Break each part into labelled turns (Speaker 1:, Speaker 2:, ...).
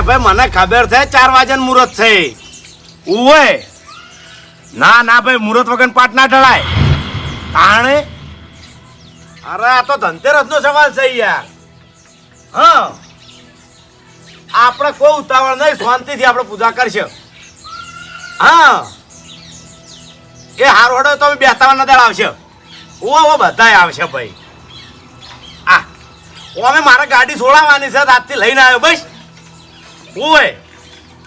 Speaker 1: ભાઈ, મને ખબર છે, ચાર વાજન મુહૂર્ત છે. ઉવે. ના ના ભાઈ, મુહૂર્ત વગર પાટ ના ઢળાય. તાણે? અરે, આ તો ધનતેરસ નો સવાલ છે યાર. હા. આપણે કોઈ ઉતાવળ નહીં, શાંતિથી આપણે પૂજા કરશે. હા. એ હાર, હોડો તો બેસતા નજર આવશે ઓ ઓ બધાય આવશે ભાઈ. આ. અમે મારે ગાડી છોડાવવાની છે આજથી લઈને આવ્યો, બસ. ઓય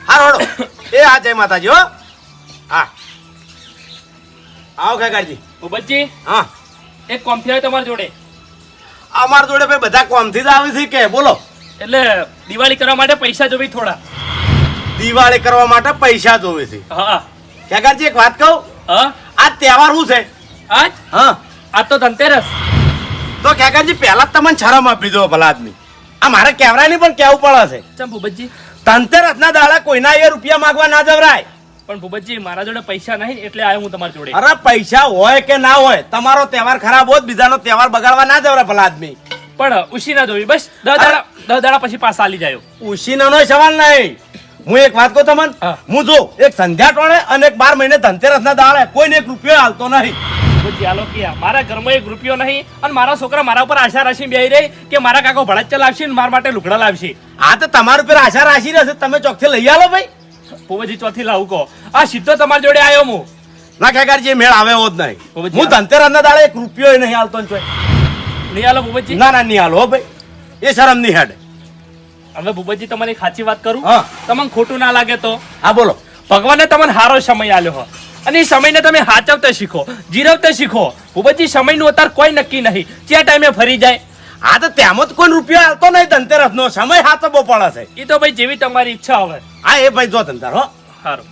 Speaker 1: હાર હોડો. એ આ જય માતાજી હો. હા. આવો કાકાજી
Speaker 2: ભૂપતજી
Speaker 1: હા.
Speaker 2: એક કોમ થયો તમારી જોડે.
Speaker 1: અમાર જોડે ભાઈ બધા કોમથી જ આવે છે કે બોલો.
Speaker 2: એટલે દિવાળી કરવા માટે પૈસા જોવી થોડા.
Speaker 1: દિવાળી કરવા માટે પૈસા જોવે છે.
Speaker 2: હા.
Speaker 1: કાકાજી એક વાત કહું?
Speaker 2: હા.
Speaker 1: આ તહેવાર શું છે?
Speaker 2: આજ?
Speaker 1: હા.
Speaker 2: આ તો ધનતેરસ.
Speaker 1: તો કાકાજી પહેલા જ તમને શરમ આપી દો ભલા આદમી. આ મારે કેવરાની પણ કેવું પડે છે.
Speaker 2: ચંપુ ભૂપતજી
Speaker 1: ધનતેરસના દાડા કોઈના એ રૂપિયા માંગવા ના જવરાય.
Speaker 2: પણ ભૂપતજી મારા જોડે પૈસા નહીં એટલે આવ્યો હું તમારી જોડે.
Speaker 1: અરે પૈસા હોય કે ના હોય તમારો તહેવાર ખરાબ હોત બીજાનો તહેવાર બગાડવા ના જવરાય ભલા આદમી.
Speaker 2: પણ ઉશી ના જોવી બસ દસ દાડા દસ દાડા પછી પાછા આલી જાયો.
Speaker 1: ઉશીનો નો સવાલ નહીં. હું એક વાત કહું તમને?
Speaker 2: હું.
Speaker 1: જો એક સંધ્યા ટોણે અને એક બાર મહિને ધનતેરસના દાડે કોઈને એક રૂપિયો હાલતો નહીં.
Speaker 2: ચાલો આલો મારા ઘરમાં એક રૂપિયો નહીં અને મારા છોકરા મારા ઉપર આશા રાશી બેહી રહી કે મારા કાકો ભડત ચલાવશે ને મારા માટે લુગડા લાવશે.
Speaker 1: આ તો તમારા ઉપર આશા રાશી રહેશે. તમે ચોકથી લઈ આવો ભાઈ.
Speaker 2: ભૂપતજી ચોથી લાવું કહો. આ સીધો તમારી જોડે આવ્યો હું.
Speaker 1: ના કાકાજી મેળ આવે એવો જ નહીં. હું ધનતેરસના દાડે એક રૂપિયો નહીં હાલતો ને ચોય.
Speaker 2: નહીં આલો ભૂપતજી?
Speaker 1: ના ના નહીં હાલો ભાઈ. એ શરમ નહીં હેડે.
Speaker 2: હવે ભૂપતજી તમારી ખાચી વાત કરું?
Speaker 1: હા.
Speaker 2: તમને ખોટું ના લાગે તો?
Speaker 1: હા બોલો.
Speaker 2: ભગવાને તમને સારો સમય આલ્યો હો. અને એ સમયને તમે હાચવતા શીખો જીરવતા શીખો. ભૂપતજી સમયનું અત્યારે કોઈ નક્કી નહીં. જે ટાઈમે ફરી જાય?
Speaker 1: આ તો તેમાં તો કોઈ રૂપિયો આવતો નહીં ધનતેરસ નો સમય હાથ બહુ પડે છે.
Speaker 2: એ તો ભાઈ જેવી તમારી ઈચ્છા હવે.
Speaker 1: હા એ ભાઈ જો ધંધાર હો.
Speaker 2: સારું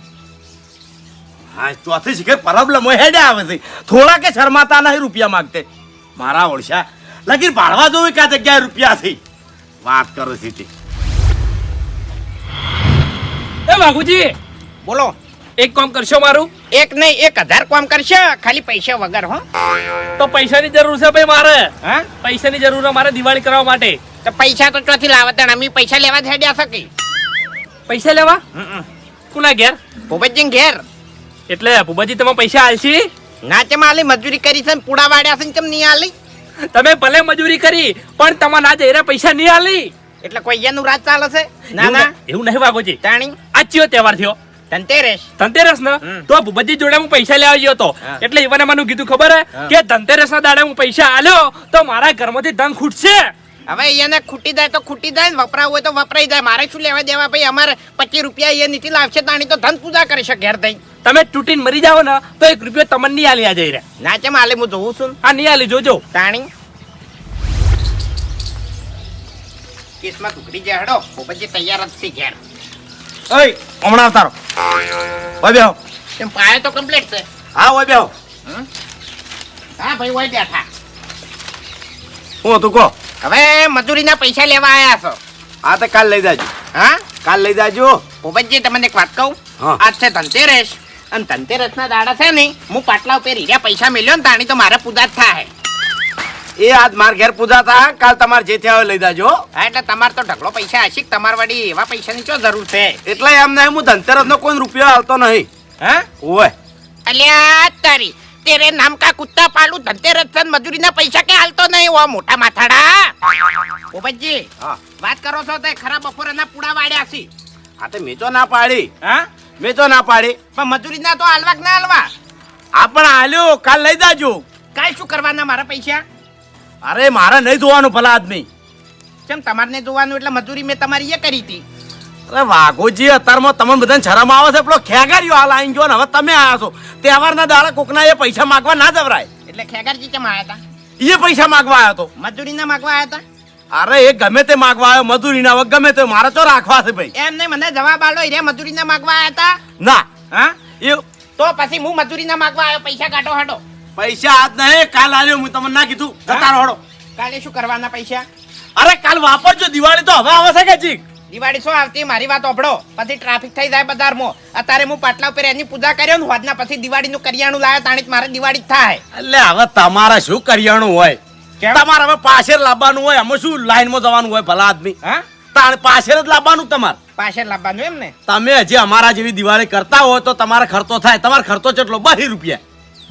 Speaker 1: હા ચોથી શીખે પ્રોબ્લેમ હેડે આવે છે. થોડા કે શરમાતા નહીં રૂપિયા માગતે. મારા ઓળશા લગીર ભાડવા જોવી કા જગ્યાએ રૂપિયા છે? વાત કરો સીધી.
Speaker 2: એ બાગુજી!
Speaker 3: બોલો.
Speaker 2: એક કામ કરશો મારું?
Speaker 3: એક નહીં એક હજાર કામ કરશે. ખાલી પૈસા વગર હો.
Speaker 2: તો પૈસાની જરૂર છે ભાઈ મારે.
Speaker 3: હા?
Speaker 2: પૈસાની જરૂર છે મારે દિવાળી કરવા માટે.
Speaker 3: તો પૈસા તો ચોથી લાવત અમે પૈસા લેવા જ હેડ્યા શકી
Speaker 2: પૈસા લેવા? કુના ઘેર?
Speaker 3: ભૂપતજી ઘેર.
Speaker 2: એટલે ભૂપતજી તમે પૈસા આલશી?
Speaker 3: ના ચમ આલી મજૂરી કરી છે ને પૂડા વાડ્યા છે ને ચમ નહીં આલી?
Speaker 2: તમે ભલે મજૂરી કરી પણ તમારે ના જઈ પૈસા નહીં આલી.
Speaker 3: એટલે કોઈ એનું રાજ ચાલે છે? ના ના.
Speaker 2: એવું નહીં વાગોજી
Speaker 3: તાણી.
Speaker 2: આ ચિયો તહેવાર થયો.
Speaker 3: ધનતેરસ.
Speaker 2: ધનતેરસ ને તો ભૂપતજી જોડે હું પૈસા લેવા ગયો હતો. એટલે ઈવને મને કીધું ખબર હે? કે ધનતેરસ ના દાડે હું પૈસા આલ્યો તો મારા ઘરમાંથી ધન ખૂટશે.
Speaker 3: હવે એને ખૂટી જાય તો ખૂટી જાય ને વપરાવું હોય તો વપરાઈ જાય. મારે શું લેવા દેવા ભાઈ? અમારે પચીસ રૂપિયા એ નીતિ લાવશે તાણી તો ધન પૂજા કરી શકે ઘેર થઈ.
Speaker 2: તમે તૂટીને મરી જાવ ને તો એક રૂપિયો તમને નહીં આલી આ જઈ રહ્યા
Speaker 3: ના કેમ આલે? હું જોઉં છું.
Speaker 2: આ નહીં આલી જોજો.
Speaker 3: તાણી. કેસમાં ટુકડી જાય હડો. ભૂપતજી તૈયાર જ છે ઘેર.
Speaker 1: ઓય હમણાં અવતારો ઓય બેહો.
Speaker 3: એમ પાયો તો કમ્પ્લીટ છે.
Speaker 1: હા ઓય બેહો.
Speaker 3: હા ભાઈ ઓય બેઠા.
Speaker 1: હું તું કહો.
Speaker 3: હવે મજૂરીના પૈસા લેવા આયા છો.
Speaker 1: હા તો કાલ લઈ જાજો.
Speaker 3: હા?
Speaker 1: કાલ લઈ જાજો.
Speaker 3: ભૂપતજી તમને એક વાત કહું. આજ છે ધનતેરસ. અને ધનતેરસના દાડા છે ને હું પાટલા ઉપર હીરા પૈસા મેલ્યો ને તાણી તો મારા પૂજા જ થાય.
Speaker 1: એ આજ માર ઘેર પૂજા થા કાલ તમારે જે હોય લઈ જાજો હા.
Speaker 3: એટલે તમારે તો ઢગલો પૈસા હશે તમાર વાડી એવા પૈસાની શું જરૂર છે?
Speaker 1: એટલે એમ નહીં હું ધનતેરસ નો કોઈ રૂપિયો હાલતો નહીં.
Speaker 3: હા?
Speaker 1: ઓય
Speaker 3: અલ્યા તારી તેરે નામ કા કુત્તા પાલું ધનતેરસ છે મજૂરી મજૂરીના પૈસા કે હાલતો નહીં ઓ મોટા માથાડા?
Speaker 1: હા.
Speaker 3: વાત કરો છો તે ખરા બપોરના પૂડા વાડ્યા છે.
Speaker 1: આ તો મેં તો ના પાડી.
Speaker 3: હા?
Speaker 1: મેં તો ના પાડી.
Speaker 3: પણ મજૂરીના તો હાલવા કે ના હાલવા.
Speaker 1: આ પણ હાલ્યો. કાલ લઈ જાજો.
Speaker 3: કાંઈ શું કરવાના મારા પૈસા?
Speaker 1: અરે મારે નહીં જોવાનું ભલા આદમી.
Speaker 3: કેમ તમારે નહીં જોવાનું એટલે મજૂરી મેં તમારી એ કરી હતી.
Speaker 1: અરે વાઘોજી અત્યારમાં તમને બધાને શરમ આવે છે પેલો ખેગાર્યો હાલ આઈ ગયો ને હવે તમે આવ્યા છો. તહેવારના દાડા કોકના એ પૈસા માગવા ના જવરાય.
Speaker 3: એટલે ખેગારજી કેમ આવ્યા
Speaker 1: એ
Speaker 3: હતા
Speaker 1: પૈસા માગવા આવ્યો તો.
Speaker 3: મજૂરીના માગવા આવ્યા હતા
Speaker 1: અરે એ ગમે તે માગવા આવ્યો મજૂરીના હવે ગમે તે મારે તો રાખવા છે ભાઈ.
Speaker 3: એમ નહીં મને જવાબ આલો રે મજૂરીના માગવા આવ્યા હતા
Speaker 1: ના.
Speaker 3: હા?
Speaker 1: એ
Speaker 3: તો પછી હું મજૂરીના માગવા આવ્યો પૈસા કાઢો હાડો.
Speaker 1: પૈસા આજ નહીં કાલ આવ્યો હું તમને ના કીધું. જતા રહો
Speaker 3: કાલે શું કરવાના પૈસા?
Speaker 1: અરે કાલ વાપરજો દિવાળી તો હવે આવે છે કે જીક
Speaker 3: દિવાળી શું આવતી? મારી વાત ઓભળો પછી ટ્રાફિક થઈ જાય બજારમાં. અત્યારે હું પાટલા ઉપર એની પૂજા કર્યો ને હોદના પછી દિવાળીનું કરિયાણું લાવ્યો તાણી મારે દિવાળી થાય.
Speaker 1: એટલે હવે તમારે શું કરિયાણું હોય? તમારે હવે પાછળ લાવવાનું હોય અમે શું લાઈનમાં જવાનું હોય ભલા આદમી?
Speaker 3: હા?
Speaker 1: તાણ પાછળ જ લાવવાનું તમારે.
Speaker 3: પાછળ લાવવાનું એમ ને?
Speaker 1: તમે હજી અમારા જેવી દિવાળી કરતા હોય તો તમારે ખર્ચો થાય. તમારે ખર્ચો કેટલો? બાહી રૂપિયા.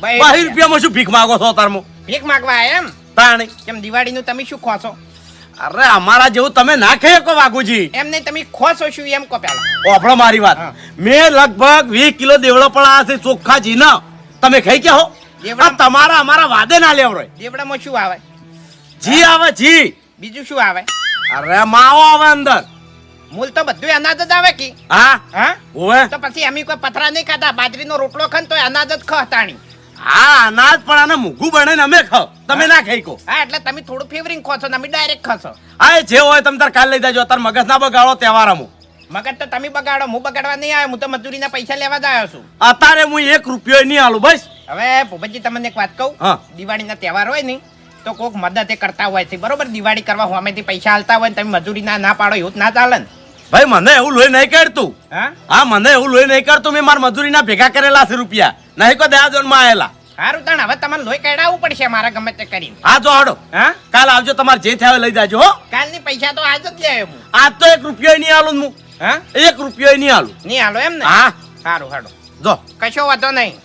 Speaker 3: બાહી
Speaker 1: બાહી રૂપિયામાં શું ભીખ માગો છો તારમાં
Speaker 3: ભીખ માગવા એમ?
Speaker 1: તાણી
Speaker 3: કેમ દિવાળીનું તમે શું ખો છો
Speaker 1: અરે અમારા જેવું તમે ના ખાઈ કો વાઘુજી.
Speaker 3: એમ નહીં તમે ખોસો શું એમ કહો પેલા.
Speaker 1: ઓફળો મારી વાત. મેં લગભગ વીસ કિલો દેવડો આ છે ચોખ્ખા જીના. તમે ખાઈ ગયા હો?
Speaker 3: દેવડા-
Speaker 1: તમારા અમારા વાદે ના લેવરો
Speaker 3: દેવડામાં શું આવે?
Speaker 1: જી આવે જી.
Speaker 3: બીજું શું આવે?
Speaker 1: અરે માવો આવે અંદર.
Speaker 3: મૂલ તો બધું અનાજ જ આવે કે?
Speaker 1: હા?
Speaker 3: હા? તો પછી અમે કોઈ પથરા નહીં ખાતા? બાજરીનો રોટલો ખાન તો અનાજ જ ખતાણી.
Speaker 1: હા અનાજ પણ આને મૂઘું બને ને અમે ખાવ. તમે ના ખાઈ કો.
Speaker 3: હા એટલે તમે થોડું ફેવરિંગ ખો છો ને અમે ડાયરેક્ટ ખાશો
Speaker 1: હા એ જે હોય તમે તાર કાલ લઈ જજો. તાર મગજ ના બગાડો અમુ
Speaker 3: મગજ તો તમે બગાડો હું બગાડવા નહીં આવ્યો હું તો મજૂરીના પૈસા લેવા જ આવ્યો છું.
Speaker 1: અત્યારે હું એક રૂપિયો નહીં આલું બસ.
Speaker 3: હવે ભૂપતજી તમને એક વાત કહું?
Speaker 1: હા.
Speaker 3: દિવાળીના તહેવાર હોય ને તો કોક મદદ એ કરતા હોય છે. બરોબર? દિવાળી કરવા હોમેથી પૈસા હાલતા હોય ને તમે મજૂરી ના ના પાડો એવું જ ના ચાલે ને.
Speaker 1: ભાઈ મને એવું લોહી નહીં કાઢતું.
Speaker 3: હા?
Speaker 1: હા મને એવું લોહી નહીં કરતું મેં મારા મજૂરીના ભેગા કરેલા છે રૂપિયા. નહીં કો દયા જોનમાં આયેલા.
Speaker 3: સારું તાણ હવે તમારે લોહી કઢાવવું પડશે મારા ગમે તે કરીને.
Speaker 1: હા જો હાડો.
Speaker 3: હા?
Speaker 1: કાલ આવજો તમારે જે થાય લઈ જાજો હો.
Speaker 3: કાલની પૈસા તો આજ જ લઈ આવ્યો હું.
Speaker 1: આજ તો એક રૂપિયો નહીં આલું હું.
Speaker 3: હા?
Speaker 1: એક રૂપિયો નહીં આલું.
Speaker 3: નહીં આલો એમ ને?
Speaker 1: હા.
Speaker 3: સારું હાડો
Speaker 1: જો.
Speaker 3: કશો વાંધો નહીં.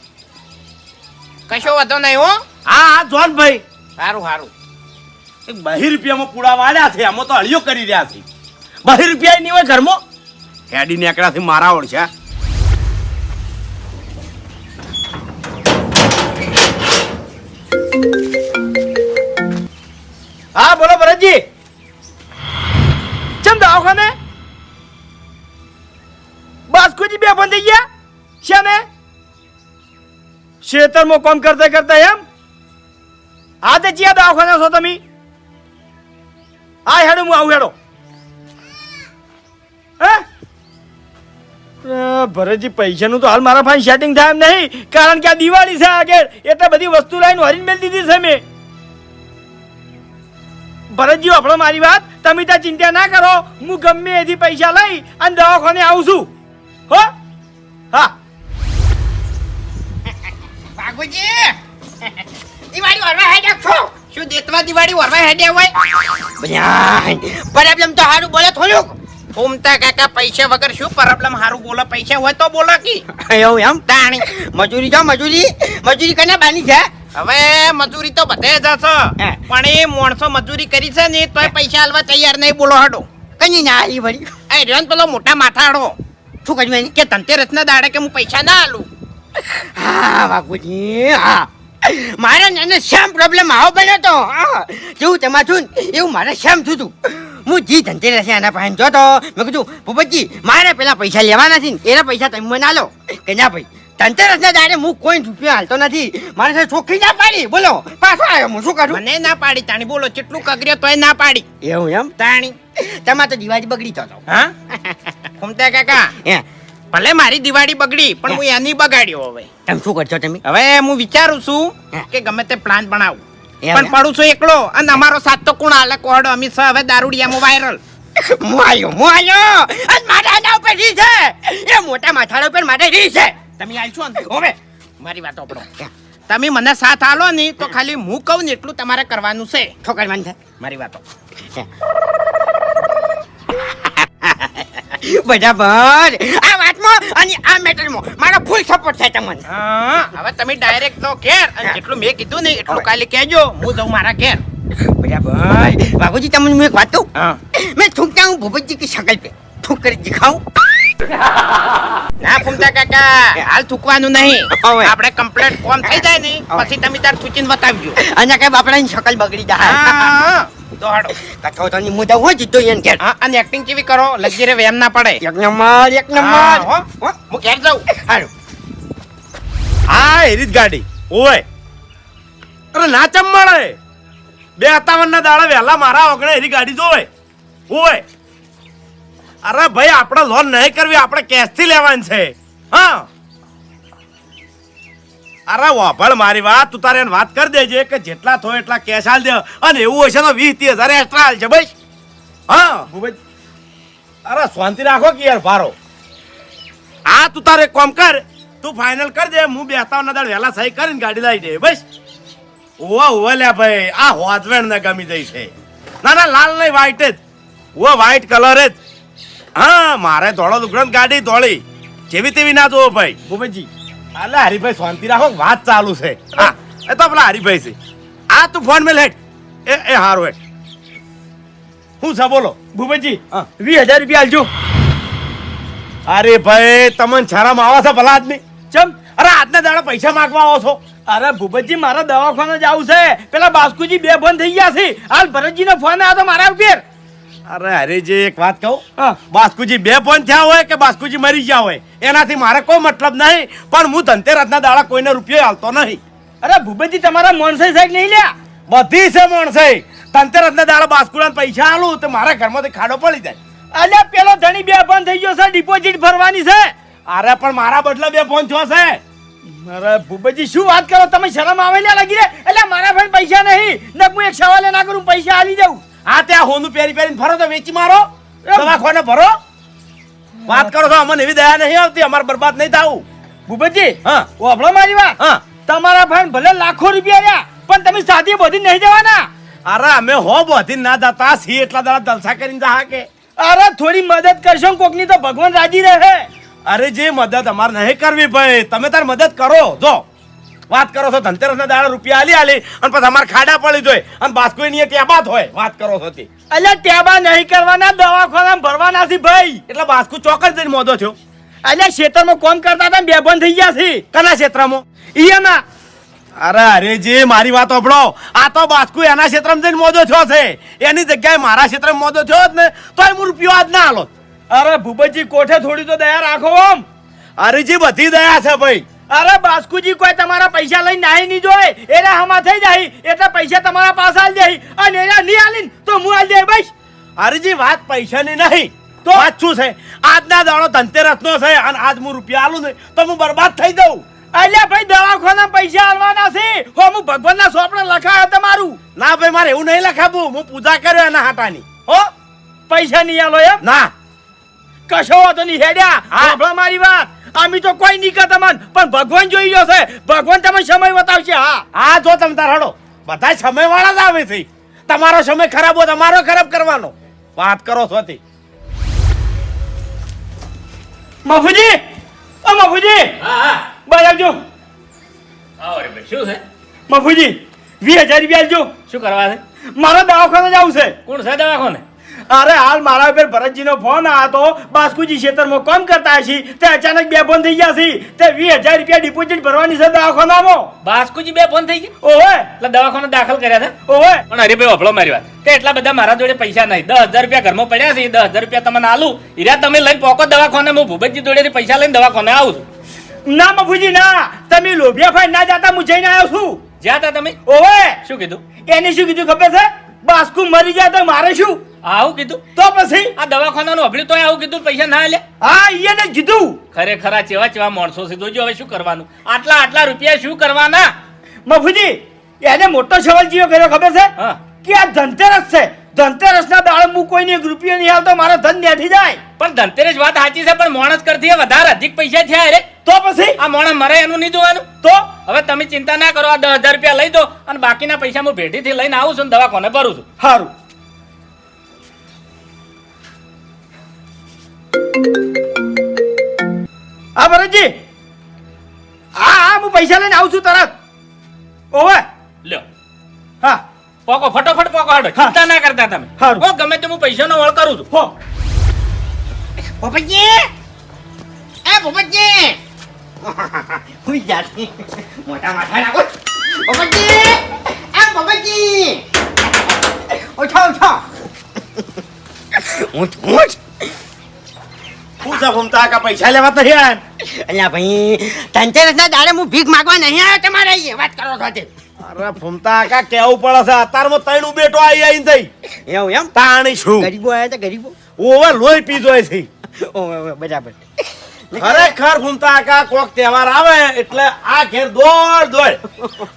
Speaker 3: કશો વાંધો નહીં હો.
Speaker 1: હા હા જોન ભાઈ.
Speaker 3: સારું સારું
Speaker 1: એક બહી રૂપિયામાં પૂડા વાળ્યા છે આમાં તો હળિયો કરી રહ્યા છે. બહી રૂપિયા નહીં હોય ઘરમાં. હેડી નીકળ્યાથી મારા ઓળખ્યા
Speaker 4: હા, બોલો ભરતજી. ચમ દવાખાને? બાસ્કુજી બે બંધ થઈ ગયા? છે ને ખેતરમાં કામ કરતા કરતા એમ? આ તે ચિયા દવાખાને છો તમે? આ હેડો, હું આવું હેડો. ભરતજી પૈસાનું તો હાલ મારા પાસે સેટિંગ થાય એમ નહીં. કારણ કે આ દિવાળી છે આગળ. એટલે બધી વસ્તુ લાવીને હરીને મેળ દીધી છે મેં. ભરતજી આપણો મારી વાત. તમે ત્યાં ચિંતા ના કરો. હું ગમે એથી પૈસા લઈ અને દવાખાને આવું છું. હો? હા.
Speaker 3: બાગુજી! દિવાળી વરવા હેડ્યા છો? શું દેતવા દિવાળી વરવા હેડ્યા હોય? પ્રોબ્લેમ તો હારું બોલે થોડુંક. ઘૂમતા કાકા પૈસા વગર શું પ્રોબ્લેમ હારું બોલે પૈસા હોય તો બોલો કી.
Speaker 5: એવું એમ?
Speaker 3: તાણી.
Speaker 5: મજૂરી જો મજૂરી. મજૂરી કને બાની છે?
Speaker 3: હવે મજૂરી તો બધે જ હશે. પણ એ માણસો મજૂરી કરી છે ને તોય પૈસા આલવા તૈયાર નહીં બોલો હાડો.
Speaker 5: કઈ ના આવી વળી.
Speaker 3: એ રહ્યો ને પેલો મોટા માથાડો.
Speaker 5: શું કહ્યું
Speaker 3: કે ધનતેરસના દાડે કે હું પૈસા ના આલું
Speaker 5: હા બાપુજી હા. મારે ને એને સેમ પ્રોબ્લેમ આવો બન્યો તો. હા જેવું તેમાં છું ને એવું મારે શ્યામ થયું હતું હું જી ધનતેરસે એના પાસે. જોતો મેં કીધું ભૂપતજી મારે પેલા પૈસા લેવાના છે એના પૈસા તમે મને આલો. કે ના ભાઈ ધનતેરસના દાડે હું કોઈ રૂપિયા હાલતો નથી. મારે સાથે છોકરી ના પાડી. બોલો પાછો આવ્યો હું શું કરું?
Speaker 3: મને ના પાડી તાણી બોલો કેટલું કગર્યો તોય ના પાડી.
Speaker 5: એવું એમ?
Speaker 3: તાણી.
Speaker 5: તમારે તો દિવાળી બગડી તો
Speaker 3: હા? ઘૂમતા કાકા?
Speaker 5: હે.
Speaker 3: ભલે મારી દિવાળી બગડી પણ હું. એની બગાડ્યો હવે.
Speaker 5: તમે શું કરશો તમે?
Speaker 3: હવે હું વિચારું છું કે ગમે તે પ્લાન બનાવું. પણ પડું છું એકલો. અને અમારો સાથ તો કોણ આલે? કોહડો અમિત શાહ હવે દારૂડિયામાં વાયરલ
Speaker 5: હું આવ્યો હું આવ્યો આજ મારા ના ઉપર રી છે. એ મોટા માથાડા ઉપર મારે રી છે.
Speaker 3: તમે આવશો ને હવે. મારી વાત ઓપડો. તમે મને સાથ આલો ને તો ખાલી હું કહું ને એટલું તમારે કરવાનું છે.
Speaker 5: ઠોકરવાનું છે?
Speaker 3: મારી વાતો.
Speaker 5: બરાબર આ મેટરમાં અને આ મેટરમાં મારો ફૂલ સપોર્ટ થાય તમને.
Speaker 3: હવે તમે ડાયરેક્ટ તો કેર અને જેટલું મેં કીધું નહીં એટલું કાલે કહેજો હું જઉં મારા ઘેર.
Speaker 5: ભાઈ બાબુજી તમને હું એક વાત કહું? મેં થૂંકતા હું ભૂપતજી કી શકલ પે થૂંક કરી દેખાઉં?
Speaker 3: ના ફૂમતા કાકા હાલ થૂકવાનું નહીં. આપણે કમ્પ્લેટ કોમ થઈ જાય ને પછી તમે તાર થૂકીને બતાવજો.
Speaker 5: અને કઈ બાપડાની શકલ બગડી જાય.
Speaker 3: હા
Speaker 5: કથો તો ની મુદા હોય જીતો એને ઘેર.
Speaker 3: હા અને એક્ટિંગ કેવી કરો? લગીરે વેમ ના પડે.
Speaker 5: એક નંબર એક નંબર.
Speaker 3: હો, હો, હું ઘેર જાઉં.
Speaker 5: હારું.
Speaker 1: હા એરી જ ગાડી. ઓય. અરે ના ચમડે બે અતાવન ના દાડા વહેલા મારા ઓગણે એરી ગાડી જોવે. ઓય. અરે ભાઈ આપણે લોન નહીં કરવી આપણે કેશથી લેવાની છે. હા. અરે વાપળ મારી વાત તું તારે વાત કરી દેજે કે જેટલા થો એટલા કેશ હાલ દે. અને એવું હશે તો વીસ ત્રીસ હજાર એક્સ્ટ્રા હાલ છે ભાઈ હા ભૂપેશ અરે શાંતિ રાખો કે યાર ભારો. આ તું તારે કોમ કર તું ફાઇનલ કરી દે હું બેસતા ના દાડ વહેલા સહી કરીને ગાડી લાવી દે બસ. ઓવા ઓવા લે ભાઈ આ હોદવેણ ને ગમી જઈ છે. ના ના લાલ નહીં વ્હાઈટ જ. ઓ વ્હાઈટ કલર જ. હા મારે ધોળો લુગડો ગાડી ધોળી. જેવી તેવી ના જોવો ભાઈ.
Speaker 4: ભૂપતજી
Speaker 1: અલે હરીભાઈ શાંતિ રાખો વાત ચાલુ છે. હા એ તો પેલા હરીભાઈ છે. આ તું ફોન મેં હેઠ એ એ હારો હેઠ શું છે બોલો.
Speaker 4: ભૂપેનજી
Speaker 1: હા.
Speaker 4: વીસ હજાર રૂપિયા આલજો.
Speaker 1: અરે ભાઈ તમને છારામાં આવે છે ભલા આદમી?
Speaker 4: ચમ?
Speaker 1: અરે આજના દાડા પૈસા માંગવા આવો છો.
Speaker 4: અરે ભૂપતજી મારા દવાખાને જવું છે. પેલા બાસ્કુજી બે ફોન થઈ ગયા છે. હાલ ભરતજી નો ફોન આવ્યો તો મારા ઉપર.
Speaker 1: અરે હરીજી એક વાત કહું. બાસ્કુજી બે ફોન થયા હોય કે બાસ્કુજી મરી ગયા હોય? એનાથી મારે કોઈ મતલબ નહીં પણ હું ધનતેરસના દાડા કોઈને રૂપિયો હાલતો નહીં.
Speaker 4: અરે ભૂપેજી તમારા મોનસાઈ સાહેબ નહીં લ્યા?
Speaker 1: બધી છે માણસે ધનતેરસના દાડા બાસ્કુડા પૈસા આલું તો મારા ઘરમાંથી ખાડો પડી જાય.
Speaker 4: અલ્યા પેલો ધણી બે ફોન થઈ ગયો છે ડિપોઝિટ ભરવાની છે.
Speaker 1: અરે પણ મારા બદલે બે ફોન થયો છે.
Speaker 4: અરે ભૂપેજી શું વાત કરો? તમે શરમ આવેલા લાગી રે એટલે મારા ફોન પૈસા નહીં. ને હું એક સવાલે ના કરું પૈસા આવી દઉં.
Speaker 1: આ ત્યાં હોનું પહેરી પહેરીને ફરો તો વેચી મારો. દવાખાને ભરો. વાત કરો છો અમને એવી દયા નહીં આવતી અમારે બરબાદ નહીં થાવું.
Speaker 4: ભૂપતજી
Speaker 1: હા.
Speaker 4: ઓભળો મારી વાત.
Speaker 1: હા.
Speaker 4: તમારા ભાઈ ભલે લાખો રૂપિયા રહ્યા પણ તમે સાદી બધી નહીં જવાના.
Speaker 1: અરે અમે હો બોધી ના જતા સી એટલા દાડા જલસા કરીને જા કે.
Speaker 4: અરે થોડી મદદ કરશો કોકની તો ભગવાન રાજી રહે.
Speaker 1: અરે જે મદદ અમારે નહીં કરવી ભાઈ તમે તાર મદદ કરો જો. વાત કરો છો ધનતેરસના દાડા રૂપિયા આલી આલી અને પછી અમારે ખાડા પડી જોય. અને બાસ્કો ની ત્યાં બાત હોય. વાત કરો છો તે.
Speaker 4: એટલે ટેબા નહીં કરવાના દવાખાના ભરવાના છે ભાઈ.
Speaker 1: એટલે બાસ્કુ ચોક્કસ જઈને મોદો થયો
Speaker 4: એટલે ક્ષેત્રમાં કોમ કરતા હતા બંધ થઈ ગયા છે.
Speaker 1: કના ક્ષેત્રમાં?
Speaker 4: ઈયાના
Speaker 1: અરે અરે જે મારી વાત સાંભળો આ તો બાસ્કુ એના ક્ષેત્રમાં જઈને મોદો થયો છે. એની જગ્યાએ મારા ક્ષેત્રમાં મોદો થયો જ ને તો હું રૂપિયો આજ ના આલો.
Speaker 4: અરે ભૂપતજી કોઠે થોડી તો દયા રાખો આમ.
Speaker 1: અરેજી બધી દયા છે ભાઈ.
Speaker 4: અરે બાસ્કુજી કોઈ તમારા પૈસા લઈને નાહી નહીં જોય. એના હમા થઈ જાય. એટલે પૈસા તમારા પાસે આલી જાય અને એના નહીં આલી તો હું આલી જાય બસ.
Speaker 1: અરેજી વાત પૈસાની નહીં. તો? વાત શું છે? આજના દાડો ધનતેરસનો છે અને આજ હું રૂપિયા આલું ને તો હું બરબાદ થઈ જાઉં.
Speaker 4: અલ્યા ભાઈ દવાખાના પૈસા આલવાના છે. હો હું ભગવાનના સ્વપ્ન લખાયો તમારું.
Speaker 1: ના ભાઈ મારે એવું નહીં લખાવું હું પૂજા કર્યો એના હાટાની.
Speaker 4: હો પૈસા નહીં આલો એમ?
Speaker 1: ના.
Speaker 4: કશો તો નહીં હેડ્યા. સાંભળો મારી વાત. આમી તો કોઈ નહીં કે તમને પણ ભગવાન જોઈ ગયો છે. ભગવાન તમે સમય બતાવશે હા.
Speaker 1: આ જો તમે તાર હડો. બધા સમય વાળા જ આવે છે. તમારો સમય ખરાબ હોય તમારો ખરાબ કરવાનો. વાત કરો છો તે
Speaker 4: મફુજી! ઓ મફુજી!
Speaker 2: હા હા.
Speaker 4: બહાર આવજો.
Speaker 2: ભાઈ શું છે?
Speaker 4: મફુજી વીસ હજાર રૂપિયા આવજો
Speaker 2: શું કરવા છે?
Speaker 4: મારો દવાખાને જવું છે.
Speaker 2: કોણ છે દવાખાને?
Speaker 4: અરે હાલ મારા ઉપર ભરતજીનો ફોન આવ્યો હતો બાસ્કુજી ખેતરમાં કામ કરતા છી તે અચાનક બે ફોન થઈ ગયા છે તે વીસ હજાર રૂપિયા ડિપોઝિટ ભરવાની છે દવાખાનામાં.
Speaker 2: બાસ્કુજી બે ફોન થઈ ગયા?
Speaker 4: ઓહે.
Speaker 2: એટલે દવાખાને દાખલ કર્યા છે?
Speaker 4: ઓહે.
Speaker 2: પણ હરીભાઈ વફળો મારી વાત. કે એટલા બધા મારા જોડે પૈસા નહીં. દસ હજાર રૂપિયા ઘરમાં પડ્યા છે. દસ હજાર રૂપિયા તમને આલું. હીરા તમે લઈને પોકો દવાખાને હું ભૂપતજી જોડે પૈસા લઈને દવાખાને આવું છું.
Speaker 4: ના મફુજી ના. તમે લોભિયા ભાઈ ના જાતા હું જઈને આવ્યો છું.
Speaker 2: જ્યાં તમે?
Speaker 4: ઓવે
Speaker 2: શું કીધું?
Speaker 4: એને શું કીધું ખબર છે? બાસ્કુ મરી જાય તો મારે શું?
Speaker 2: આવું કીધું?
Speaker 4: તો પછી?
Speaker 2: આ દવાખાનાનું અભળ્યું તોય આવું કીધું પૈસા ના લે
Speaker 4: હા એને ને કીધું.
Speaker 2: ખરેખર આ ચેવા ચેવા માણસો છે જોજો હવે શું કરવાનું. આટલા આટલા રૂપિયા શું કરવાના?
Speaker 4: મફુજી એને મોટો સવાલ જીવો કર્યો ખબર છે? કે આ ધનતેરસ છે. ધનતેરસ ના દાળ હું કોઈને એક રૂપિયો નહીં આવતો મારો ધન ત્યાંથી જાય.
Speaker 2: પણ ધનતેરસ વાત સાચી છે પણ માણસ કરતી વધારે અધિક પૈસા થયા રે.
Speaker 4: તો પછી?
Speaker 2: આ માણસ મરે એનું નહીં જોવાનું.
Speaker 4: તો?
Speaker 2: હવે તમે ચિંતા ના કરો આ દસ હજાર રૂપિયા લઈ દો અને બાકીના પૈસા હું ભેટીથી લઈને આવું છું દવાખાને ભરું છું.
Speaker 4: સારું હા ભરતજી. હા હા હું પૈસા લઈને આવું છું તરત. ઓવે.
Speaker 2: લ્યો.
Speaker 4: હા.
Speaker 2: પોકો ફટોફટ પોકો હાડો. ચિંતા ના કરતા તમે. હો ગમે તે હું પૈસાનો વળ કરું છું.
Speaker 4: હો.
Speaker 5: ભૂપતજી! એ ભૂપતજી! હું જાતી મોટા માથા નાખો ભૂપતજી! એ ભૂપતજી! ઉઠો ઉઠો ઉઠ ઉઠ.
Speaker 1: શું છે ભૂમતા કાકા પૈસા લેવા તો નહીં
Speaker 5: અલ્યા ભાઈ ધનતેરસના દાડે હું ભીખ માંગવા નહીં આવ્યો તમારે એ વાત કરો છો તે.
Speaker 1: અરે ભૂમતા કાકા કેવું પડે છે? અતારમાં ત્રણ બેટો આવી આવી થઈ
Speaker 5: એવું એમ?
Speaker 1: પાણી શું?
Speaker 5: ગરીબો આવ્યા હતા ગરીબો.
Speaker 1: ઓવે લોહી પીધો હોય છે.
Speaker 5: ઓવે ઓવે બરાબર.
Speaker 1: ખરેખર ભૂમતા આકા કોક તહેવાર આવે એટલે આ ઘેર દોડ દોડ.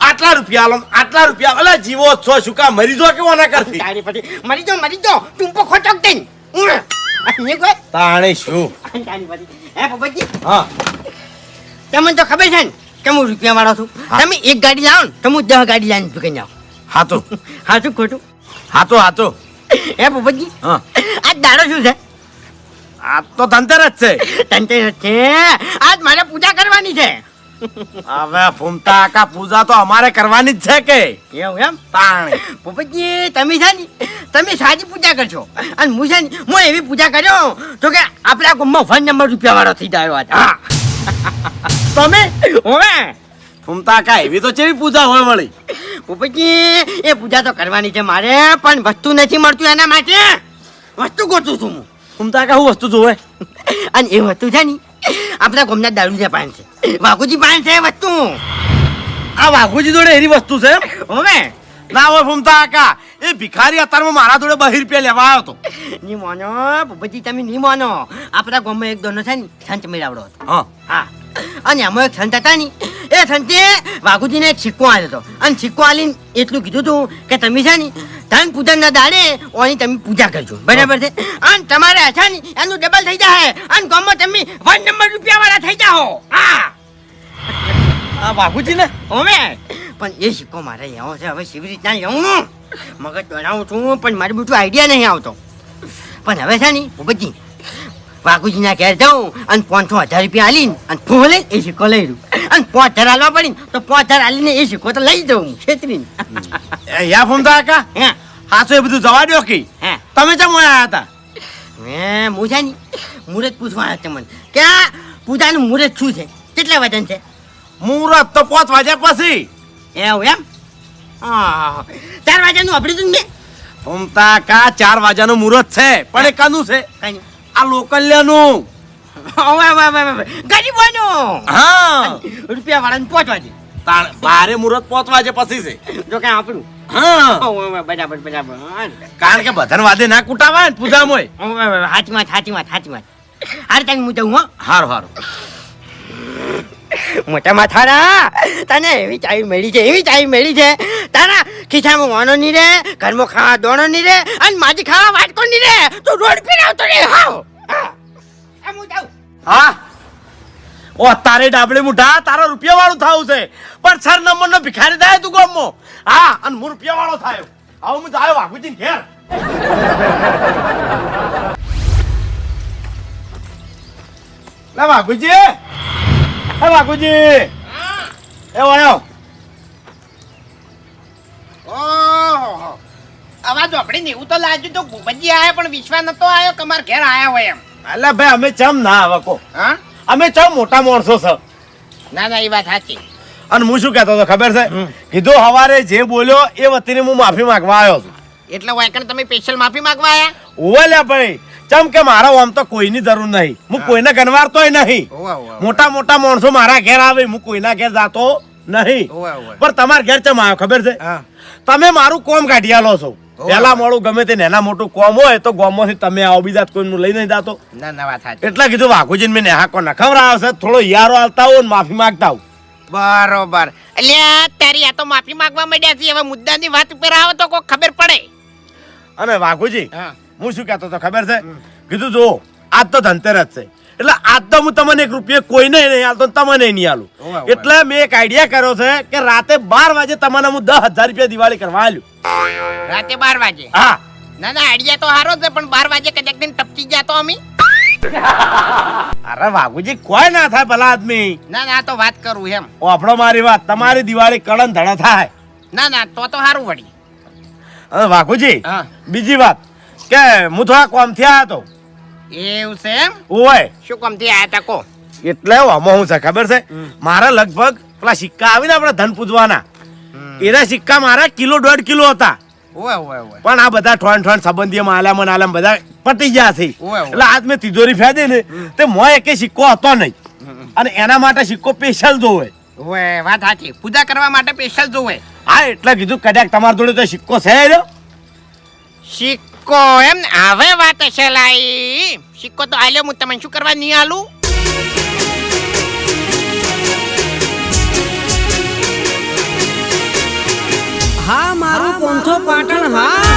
Speaker 1: આટલા રૂપિયા આલો આટલા રૂપિયા અલે જીવો છો શું કા મરી જો કેવો ના કરતી
Speaker 5: તારી પછી મરી જો મરી જો. ટૂંપો ખોટક દઈ
Speaker 1: તાણી શું?
Speaker 5: હે
Speaker 1: હા.
Speaker 5: તમને તો ખબર છે ને કે હું રૂપિયા વાળો છું તમે એક ગાડી લાવો ને તો હું દસ ગાડી લાવીને ચૂકી જાઉં
Speaker 1: હાતો
Speaker 5: સાચું ખોટું.
Speaker 1: હાતો હાથો.
Speaker 5: એ પપ્પાજી
Speaker 1: હા.
Speaker 5: આજ દાડો શું છે?
Speaker 1: આ તો ધનતેરસ છે.
Speaker 5: ધનતેરસ છે. આજ મારે પૂજા કરવાની છે.
Speaker 1: હવે ફૂમતા આકા પૂજા તો અમારે કરવાની જ છે કે?
Speaker 5: એવું એમ?
Speaker 1: તાણી.
Speaker 5: પોપટજી તમે છે ને તમે સાચી પૂજા કરશો. અને હું છે ને હું એવી પૂજા કર્યો તો કે આપણા ગુમમાં ફોન નંબર રૂપિયા વાળો થઈ ગયો આજ હા. તમે? હવે.
Speaker 1: ફૂમતા આકા એવી તો કેવી પૂજા હોય વળી?
Speaker 5: પોપટજી એ પૂજા તો કરવાની છે મારે પણ વસ્તુ નથી મળતું એના માટે. વસ્તુ ગોતું છું હું.
Speaker 1: ફૂમતા આકા શું વસ્તુ જોવે?
Speaker 5: અને એ વસ્તુ છે ને આપણા ગોમના દારૂ છે પાન છે. વાઘુજી પાન છે વસ્તુ.
Speaker 1: આ વાઘુજી જોડે એની વસ્તુ છે?
Speaker 5: હવે
Speaker 1: ના હોય ફૂમતા આકા. એ ભિખારી અત્યારમાં મારા જોડે બહાર રૂપિયા લેવા આવ્યો હતો.
Speaker 5: ની માનો ભૂપતજી તમે નહીં માનો. આપણા ગામમાં એક દોનો છે ને સંત મેળાવડો હતો.
Speaker 1: હા.
Speaker 5: હા. અને એમાં એક સંત હતા ને એ સંતે વાઘુજીને એક સિક્કો આપ્યો હતો. અને સિક્કો આલીને એટલું કીધું હતું કે તમે છે ને ધન પૂજનના દાડે ઓની તમે પૂજા કરજો. બરાબર છે? અને તમારે છે ને એનું ડબલ થઈ જાય અને ગામમાં તમે વન નંબર રૂપિયા વાળા થઈ જાઓ હા.
Speaker 1: આ વાઘુજી ને
Speaker 5: ઓમે પણ એ સિક્કો મારે લેવો છે. હવે શિવ રીતના લેવું મગજ બનાવું છું પણ મારે બધું આઈડિયા નહીં આવતો. પણ હવે છે ને ઉપજી વાઘુજીના ઘેર જાઉં અને પાંચસો હજાર રૂપિયા આલીને અને ફોલે એ સિક્કો લઈ લઉં. અને પાંચ હજાર આલવા પડી ને તો પાંચ હજાર આલીને એ સિક્કો તો લઈ જાઉં છેતરીને
Speaker 1: એ યા ફૂમતા આકા
Speaker 5: હે.
Speaker 1: હાચું એ બધું જવા દો કે. તમે ચમ આવ્યા હતા?
Speaker 5: મેં છે મુહૂર્ત પૂછવા આવ્યો તમને. કે પૂજાનું મુહૂર્ત શું છે? કેટલા વજન છે?
Speaker 1: મુહૂર્ત તો પાંચ વાગ્યા પછી.
Speaker 5: એવું એમ? હા. ચાર વાગ્યાનું આપણી તું ને
Speaker 1: ફોમતા કા ચાર વાગ્યાનું મુહૂર્ત છે. પણ એ કનું છે? આ લોકલ્યનું.
Speaker 5: ગરીબોનો
Speaker 1: હા.
Speaker 5: રૂપિયા વાળાને પહોંચવા દે.
Speaker 1: બારે મુહૂર્ત પાંચ છે પછી છે.
Speaker 5: જો કે આપણું.
Speaker 1: હા.
Speaker 5: ઓવે ઓવે બરાબર બરાબર.
Speaker 1: કારણ કે બધાને વાદે ના કુટાવાય ને પૂજામાં
Speaker 5: હાચી વાત હાચી હાર તને હું જઉં હો.
Speaker 1: હારું હારું.
Speaker 5: મોટા માથારા તને એવી ચાવી મળી છે એવી ચાવી મળી છે. તારા ખિસ્સામાં વાનો નહીં રે ઘરમાં ખાવા દોણો નહીં રે અને માજી ખાવા વાટકો નહીં રે. તું રોડ પર આવતો રે હાવ. હા. હું જાઉં.
Speaker 1: હા? ઓ તારે ડાબડે મુઠા તારો રૂપિયા વાળું થાવું છે. પણ સર નંબર નો ભિખારી થાય તું ગમો હા અને હું રૂપિયા વાળો થાય. હવે હું જાય વાઘુજી ઘેર. લે વાઘુજી. હે વાઘુજી. એ વાયો
Speaker 3: ઓહો. અવાજ વાપરીને એવું તો લાગ્યું તો ભૂપતજી આયા પણ વિશ્વા નતો આવ્યો કમાર મારા ઘેર આયા હોય એમ.
Speaker 1: અલ્યા ભાઈ અમે ચમ ના આવે કો
Speaker 3: હા?
Speaker 1: અમે ચમ મોટા માણસો છે?
Speaker 3: ના ના એ વાત સાચી.
Speaker 1: અને હું શું કહેતો હતો ખબર છે? કીધું હવારે જે બોલ્યો એ વતીને હું માફી માંગવા આવ્યો છું.
Speaker 3: એટલે વાયકણ તમે સ્પેશિયલ માફી માંગવા આયા?
Speaker 1: ઓલે ભાઈ ચમ કે મારા આમ તો કોઈની જરૂર નહીં. હું કોઈને ગણવારતોય નહીં. મોટા મોટા માણસો મારા ઘેર આવે હું કોઈના ઘેર જાતો નહીં. પણ તમારા ઘેર ચમ આવ્યો ખબર છે?
Speaker 3: હા.
Speaker 1: તમે મારું કોમ કાઢી આલો છો. પેલા મોડું ગમે તે નેના મોટું કોમ હોય તો ગોમો તમે આવો બીજા કોઈ લઈ નહીં જાતો.
Speaker 3: ના ના વાત સાચી.
Speaker 1: એટલે કીધું વાઘુજીને મેં નેહા કોને ખબર આવશે થોડો યારો આલતા હોય ને માફી માંગતા હોય
Speaker 3: બરોબર. અલ્યા તારી આ તો માફી માંગવા માંડ્યા છે. હવે મુદ્દાની વાત ઉપર આવો તો કોઈ ખબર પડે.
Speaker 1: અને વાઘુજી
Speaker 3: હા.
Speaker 1: હું શું કહેતો તો ખબર છે? કીધું જો આજ તો ધનતેરસ છે. એટલે આજ તો હું તમને એક રૂપિયા કોઈને નહીં હાલતો તમને નહીં
Speaker 3: ઓવે.
Speaker 1: એટલે મેં એક આઈડિયા કર્યો છે કે રાતે બાર વાગે તમને હું દસ હજાર રૂપિયા દિવાળી કરવા આલ્યું.
Speaker 3: રાતે બાર વાગે?
Speaker 1: હા.
Speaker 3: ના ના આઈડિયા તો સારો છે પણ બાર વાગે કદાચ દિન ટપકી ગયા તો અમે.
Speaker 1: અરે વાઘુજી કોઈ ના થાય ભલા આદમી.
Speaker 3: ના ના તો વાત કરું એમ.
Speaker 1: ઓફડો મારી વાત તમારી દિવાળી કળન ધડા થાય.
Speaker 3: ના ના તો તો સારું વળી.
Speaker 1: વાઘુજી
Speaker 3: હા.
Speaker 1: બીજી વાત કે હું થોડા કોમ થયા હતો.
Speaker 3: એવું છે એમ?
Speaker 1: ઓય.
Speaker 3: શું કામથી આયા તા કો?
Speaker 1: એટલે આમાં શું છે ખબર છે? મારા લગભગ પેલા સિક્કા આવીને આપણે ધન પૂજવાના. એના સિક્કા મારા કિલો દોઢ કિલો હતા. પણ આ બધા ઠોણ ઠોણ સંબંધીઓ આલામ ને આલામ બધા પટી ગયા છે. એટલે આજ મેં તિજોરી ફેદી ને તે મો એકે સિક્કો હતો નહીં. અને એના માટે સિક્કો સ્પેશિયલ જોવે.
Speaker 3: વાત સાચી. પૂજા કરવા માટે સ્પેશિયલ જોવે.
Speaker 1: હા એટલે કીધું કદાચ તમારા જોડે તો સિક્કો છે
Speaker 3: સિક્કો ને? હવે વાત છે લાઈ સિક્કો તો આલ્યો હું તમને શું કરવા નહીં આલું
Speaker 6: હા મારું પોંથો પાટણ હા